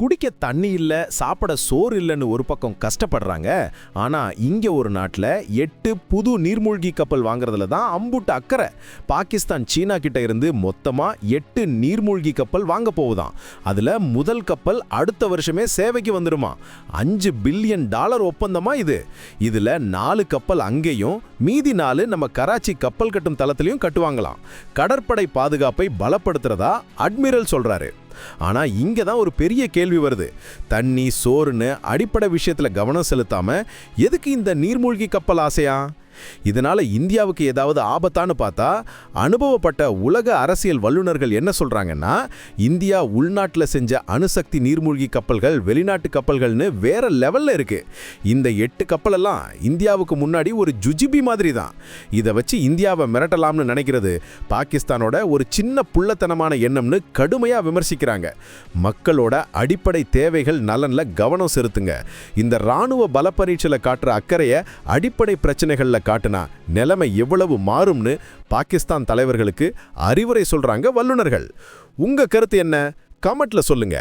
குடிக்க தண்ணி இல்லை சாப்பிட சோறு இல்லைன்னு ஒரு பக்கம் கஷ்டப்படுறாங்க. ஆனால் இங்கே ஒரு நாட்டில் எட்டு புது நீர்மூழ்கி கப்பல் வாங்குறதுல தான் அம்புட்டு அக்கறை. பாகிஸ்தான் சீனா கிட்ட இருந்து மொத்தமாக எட்டு நீர்மூழ்கி கப்பல் வாங்க போகுதாம். அதில் முதல் கப்பல் அடுத்த வருஷமே சேவைக்கு வந்துடுமா அஞ்சு பில்லியன் டாலர் ஒப்பந்தமா இது. இதில் நாலு கப்பல் அங்கேயும் மீதி நாலு நம்ம கராச்சி கப்பல் கட்டும் தளத்திலையும் கட்டுவாங்களாம். கடற்படை பாதுகாப்பை பலப்படுத்துறதா அட்மிரல் சொல்கிறாரு ஆனா இங்கே தான் ஒரு பெரிய கேள்வி வருது. தண்ணி சோறுன்னு அடிப்படை விஷயத்துல கவனம் செலுத்தாமல் எதுக்கு இந்த நீர்மூழ்கி கப்பல் ஆசையா? இதனால இந்தியாவுக்கு ஏதாவது ஆபத்தான்னு பார்த்தா அனுபவப்பட்ட உலக அரசியல் வல்லுநர்கள் என்ன சொல்றாங்கன்னா இந்தியா உள்நாட்டில் செஞ்ச அணுசக்தி நீர்மூழ்கி கப்பல்கள் வெளிநாட்டு கப்பல்கள்னு வேற லெவல்ல இருக்கு. இந்த எட்டு கப்பலெல்லாம் இந்தியாவுக்கு முன்னாடி ஒரு ஜுஜிபி மாதிரி தான் இதை வச்சு இந்தியாவை மிரட்டலாம்னு நினைக்கிறது பாகிஸ்தானோட ஒரு சின்ன புள்ளத்தனமான எண்ணம்னு கடுமையா விமர்சிக்கிறாங்க. மக்களோட அடிப்படை தேவைகள் நலன்ல கவனம் செலுத்துங்க. இந்த ராணுவ பல பரீட்சையில் காட்டுற அக்கறையை அடிப்படை பிரச்சனைகளில் காட்டுனா நிலைமை எவ்வளவு மாறும்னு பாகிஸ்தான் தலைவர்களுக்கு அறிவுரை சொல்றாங்க வல்லுனர்கள் உங்க கருத்து என்ன? கமெண்ட்ல சொல்லுங்க.